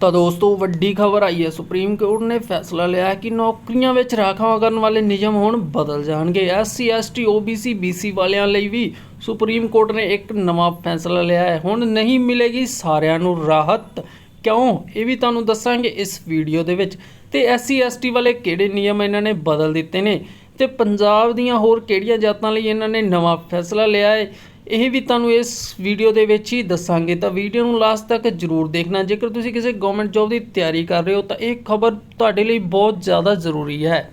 ਤਾਂ ਦੋਸਤੋ, ਵੱਡੀ ਖਬਰ ਆਈ ਹੈ। ਸੁਪਰੀਮ ਕੋਰਟ ਨੇ ਫੈਸਲਾ ਲਿਆ ਹੈ ਕਿ ਨੌਕਰੀਆਂ ਵਿੱਚ ਰਾਖਵਾਂ ਕਰਨ ਵਾਲੇ ਨਿਯਮ ਹੁਣ ਬਦਲ ਜਾਣਗੇ। ਐਸਸੀ ਐਸਟੀ ਓਬੀਸੀ ਬੀਸੀ ਵਾਲਿਆਂ ਲਈ ਵੀ ਸੁਪਰੀਮ ਕੋਰਟ ਨੇ ਇੱਕ ਨਵਾਂ ਫੈਸਲਾ ਲਿਆ ਹੈ। ਹੁਣ ਨਹੀਂ ਮਿਲੇਗੀ ਸਾਰਿਆਂ ਨੂੰ ਰਾਹਤ। ਕਿਉਂ? ਇਹ ਵੀ ਤੁਹਾਨੂੰ ਦੱਸਾਂਗੇ ਇਸ ਵੀਡੀਓ ਦੇ ਵਿੱਚ। ਤੇ ਐਸਸੀ ਐਸਟੀ ਵਾਲੇ ਕਿਹੜੇ ਨਿਯਮ ਇਹਨਾਂ ਨੇ ਬਦਲ ਦਿੱਤੇ ਨੇ? ਤੇ ਪੰਜਾਬ ਦੀਆਂ ਹੋਰ ਕਿਹੜੀਆਂ ਜਾਤਾਂ ਲਈ ਇਹਨਾਂ ਨੇ ਨਵਾਂ ਫੈਸਲਾ ਲਿਆ ਹੈ? ਇਹ ਵੀ ਤੁਹਾਨੂੰ ਇਸ ਵੀਡੀਓ ਦੇ ਵਿੱਚ ਹੀ ਦੱਸਾਂਗੇ। ਤਾਂ ਵੀਡੀਓ ਨੂੰ ਲਾਸਟ ਤੱਕ ਜਰੂਰ ਦੇਖਣਾ। ਜੇਕਰ ਤੁਸੀਂ ਕਿਸੇ ਗਵਰਨਮੈਂਟ ਜੌਬ ਦੀ ਤਿਆਰੀ ਕਰ ਰਹੇ ਹੋ, ਤਾਂ ਇਹ ਖਬਰ ਤੁਹਾਡੇ ਲਈ ਬਹੁਤ ਜ਼ਿਆਦਾ ਜ਼ਰੂਰੀ ਹੈ।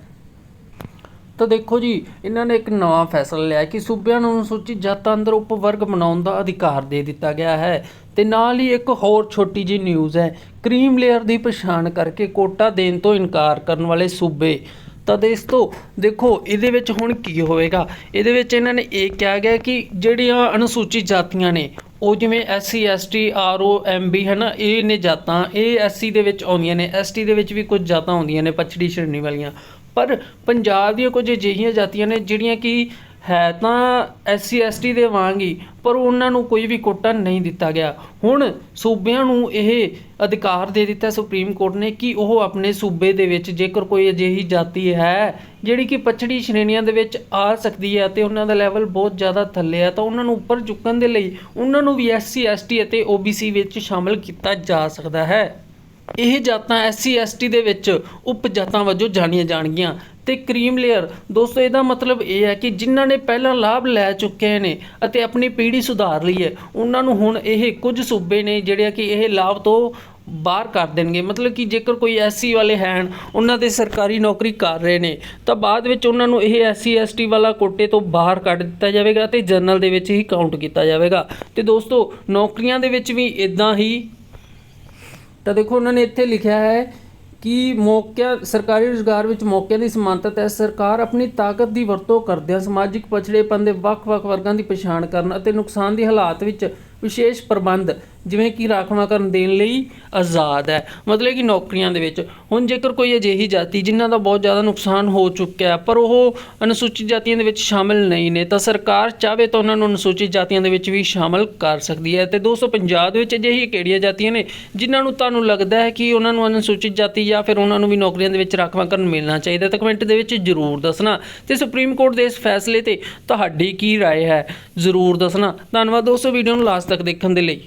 ਤਾਂ ਦੇਖੋ ਜੀ, ਇਹਨਾਂ ਨੇ ਇੱਕ ਨਵਾਂ ਫੈਸਲਾ ਲਿਆ ਕਿ ਸੂਬਿਆਂ ਨੂੰ ਅਨੁਸੂਚਿਤ ਜਾਤਾਂ ਅੰਦਰ ਉਪ ਵਰਗ ਬਣਾਉਣ ਦਾ ਅਧਿਕਾਰ ਦੇ ਦਿੱਤਾ ਗਿਆ ਹੈ। ਤੇ ਨਾਲ ਹੀ ਇੱਕ ਹੋਰ ਛੋਟੀ ਜੀ ਨਿਊਜ਼ ਹੈ। ਕਰੀਮ ਲੇਅਰ ਦੀ ਪਛਾਣ ਕਰਕੇ ਕੋਟਾ ਦੇਣ ਤੋਂ ਇਨਕਾਰ ਕਰਨ ਵਾਲੇ ਸੂਬੇ। ਤਾਂ ਦੋਸਤੋ ਦੇਖੋ ਇਹਦੇ ਵਿੱਚ ਹੁਣ ਕੀ ਹੋਵੇਗਾ? ਇਹਦੇ ਵਿੱਚ ਇਹਨਾਂ ਨੇ ਇਹ ਕਿਹਾ ਗਿਆ ਕਿ ਜਿਹੜੀਆਂ ਅਨੁਸੂਚਿਤ ਜਾਤੀਆਂ ਨੇ, ਉਹ ਜਿਵੇਂ ਐਸਸੀ ਐਸਟੀ ਆਰਓ ਐਮਬੀ ਹੈ ਨਾ ਇਹ ਨੇ ਜਾਤਾਂ, ਇਹ ਐਸਸੀ ਦੇ ਵਿੱਚ ਆਉਂਦੀਆਂ ਨੇ ਐਸਟੀ ਦੇ ਵਿੱਚ ਵੀ ਕੁਝ ਜਾਤਾਂ ਆਉਂਦੀਆਂ ਨੇ, ਪਛੜੀ ਸ਼੍ਰੇਣੀ ਵਾਲੀਆਂ। ਪਰ ਪੰਜਾਬ ਦੀਆਂ ਕੁਝ ਅਜਿਹੀਆਂ ਜਾਤੀਆਂ ਨੇ ਜਿਹੜੀਆਂ ਕਿ ਹੈ ਤਾਂ ਐਸਸੀ ਐਸਟੀ ਦੇ ਵਾਂਗ ਹੀ, ਪਰ ਉਹਨਾਂ ਨੂੰ ਕੋਈ ਵੀ ਕੋਟਾ ਨਹੀਂ ਦਿੱਤਾ ਗਿਆ। ਹੁਣ ਸੂਬਿਆਂ ਨੂੰ ਇਹ ਅਧਿਕਾਰ ਦੇ ਦਿੱਤਾ ਸੁਪਰੀਮ ਕੋਰਟ ਨੇ ਕਿ ਉਹ ਆਪਣੇ ਸੂਬੇ ਦੇ ਵਿੱਚ ਜੇਕਰ ਕੋਈ ਅਜਿਹੀ ਜਾਤੀ ਹੈ, ਜਿਹੜੀ ਕਿ ਪਛੜੀ ਸ਼੍ਰੇਣੀਆਂ ਦੇ ਵਿੱਚ ਆ ਸਕਦੀ ਹੈ ਤੇ ਉਹਨਾਂ ਦਾ ਲੈਵਲ ਬਹੁਤ ਜ਼ਿਆਦਾ ਥੱਲੇ ਹੈ ਤਾਂ ਉਹਨਾਂ ਨੂੰ ਉੱਪਰ ਚੁੱਕਣ ਦੇ ਲਈ ਉਹਨਾਂ ਨੂੰ ਵੀ ਐਸਸੀ ਐਸਟੀ ਅਤੇ ਓਬੀਸੀ ਵਿੱਚ ਸ਼ਾਮਲ ਕੀਤਾ ਜਾ ਸਕਦਾ ਹੈ। ਇਹ ਜਾਤਾਂ ਐਸਸੀ ਐਸਟੀ ਦੇ ਵਿੱਚ ਉਪ ਜਾਤਾਂ ਵਜੋਂ ਜਾਣੀਆਂ ਜਾਣਗੀਆਂ। ਤੇ ਕਰੀਮ ਲੇਅਰ, ਦੋਸਤੋ ਇਹਦਾ ਮਤਲਬ ਇਹ ਹੈ ਕਿ ਜਿਨ੍ਹਾਂ ਨੇ ਪਹਿਲਾਂ ਲਾਭ ਲੈ ਚੁੱਕੇ ਨੇ ਅਤੇ ਆਪਣੀ ਪੀੜ੍ਹੀ ਸੁਧਾਰ ਲਈ ਹੈ, ਉਹਨਾਂ ਨੂੰ ਹੁਣ ਇਹ ਕੁਝ ਸੂਬੇ ਨੇ ਜਿਹੜੇ ਕਿ ਇਹ ਲਾਭ ਤੋਂ ਬਾਹਰ ਕਰ ਦੇਣਗੇ। ਮਤਲਬ ਕਿ ਜੇਕਰ ਕੋਈ ਐਸਸੀ ਵਾਲੇ ਹਨ ਉਹਨਾਂ ਦੇ ਸਰਕਾਰੀ ਨੌਕਰੀ ਕਰ ਰਹੇ ਨੇ, ਤਾਂ ਬਾਅਦ ਵਿੱਚ ਉਹਨਾਂ ਨੂੰ ਇਹ ਐਸਸੀ ਐਸਟੀ ਵਾਲਾ ਕੋਟੇ ਤੋਂ ਬਾਹਰ ਕੱਢ ਦਿੱਤਾ ਜਾਵੇਗਾ ਤੇ ਜਨਰਲ ਦੇ ਵਿੱਚ ਹੀ ਕਾਊਂਟ ਕੀਤਾ ਜਾਵੇਗਾ। ਤੇ ਦੋਸਤੋ, ਨੌਕਰੀਆਂ ਦੇ ਵਿੱਚ ਵੀ ਇਦਾਂ ਹੀ ਤਾਂ ਦੇਖੋ ਉਹਨਾਂ ਨੇ ਇੱਥੇ ਲਿਖਿਆ ਹੈ ਕਿ ਮੌਕਿਆਂ, ਸਰਕਾਰੀ ਰੁਜ਼ਗਾਰ ਵਿੱਚ ਮੌਕਿਆਂ ਦੀ ਸਮਾਨਤਾ ਤਹਿਤ ਸਰਕਾਰ ਆਪਣੀ ਤਾਕਤ ਦੀ ਵਰਤੋਂ ਕਰਦਿਆਂ ਸਮਾਜਿਕ ਪਛੜੇਪਨ ਦੇ ਵੱਖ-ਵੱਖ ਵਰਗਾਂ ਦੀ ਪਛਾਣ ਕਰਨ ਅਤੇ ਨੁਕਸਾਨ ਦੀ ਹਾਲਾਤ ਵਿੱਚ ਵਿਸ਼ੇਸ਼ ਪ੍ਰਬੰਧ ਜਿਵੇਂ ਕਿ ਰਾਖਵਾਂਕਰਨ ਦੇਣ ਲਈ ਆਜ਼ਾਦ ਹੈ ਮਤਲਬ ਕਿ ਨੌਕਰੀਆਂ ਦੇ ਵਿੱਚ ਹੁਣ ਜੇਕਰ ਕੋਈ ਅਜਿਹੀ ਜਾਤੀ ਜਿਨ੍ਹਾਂ ਦਾ ਬਹੁਤ ਜ਼ਿਆਦਾ ਨੁਕਸਾਨ ਹੋ ਚੁੱਕਿਆ ਹੈ, ਪਰ ਉਹ ਅਨੁਸੂਚਿਤ ਜਾਤੀਆਂ ਦੇ ਵਿੱਚ ਸ਼ਾਮਿਲ ਨਹੀਂ ਨੇ ਤਾਂ ਸਰਕਾਰ ਚਾਹਵੇ ਤਾਂ ਉਹਨਾਂ ਨੂੰ ਅਨੁਸੂਚਿਤ ਜਾਤੀਆਂ ਦੇ ਵਿੱਚ ਵੀ ਸ਼ਾਮਿਲ ਕਰ ਸਕਦੀ ਹੈ ਤੇ ਦੋਸਤੋ ਪੰਜਾਬ ਦੇ ਵਿੱਚ ਅਜਿਹੀ ਕਿਹੜੀਆਂ ਜਾਤੀਆਂ ਨੇ ਜਿਨ੍ਹਾਂ ਨੂੰ ਤੁਹਾਨੂੰ ਲੱਗਦਾ ਹੈ ਕਿ ਉਹਨਾਂ ਨੂੰ ਅਨੁਸੂਚਿਤ ਜਾਤੀ ਜਾਂ ਫਿਰ ਉਹਨਾਂ ਨੂੰ ਵੀ ਨੌਕਰੀਆਂ ਦੇ ਵਿੱਚ ਰਾਖਵਾਂਕਰਨ ਮਿਲਣਾ ਚਾਹੀਦਾ ਤਾਂ ਕਮੈਂਟ ਦੇ ਵਿੱਚ ਜ਼ਰੂਰ ਦੱਸਣਾ ਤੇ ਸੁਪਰੀਮ ਕੋਰਟ ਦੇ ਇਸ ਫੈਸਲੇ ਤੇ ਤੁਹਾਡੀ ਕੀ رائے ਹੈ ਜ਼ਰੂਰ ਦੱਸਣਾ ਧੰਨਵਾਦ ਦੋਸਤੋ ਵੀਡੀਓ ਨੂੰ ਲਾਸਟ ਤੱਕ ਦੇਖਣ ਦੇ ਲਈ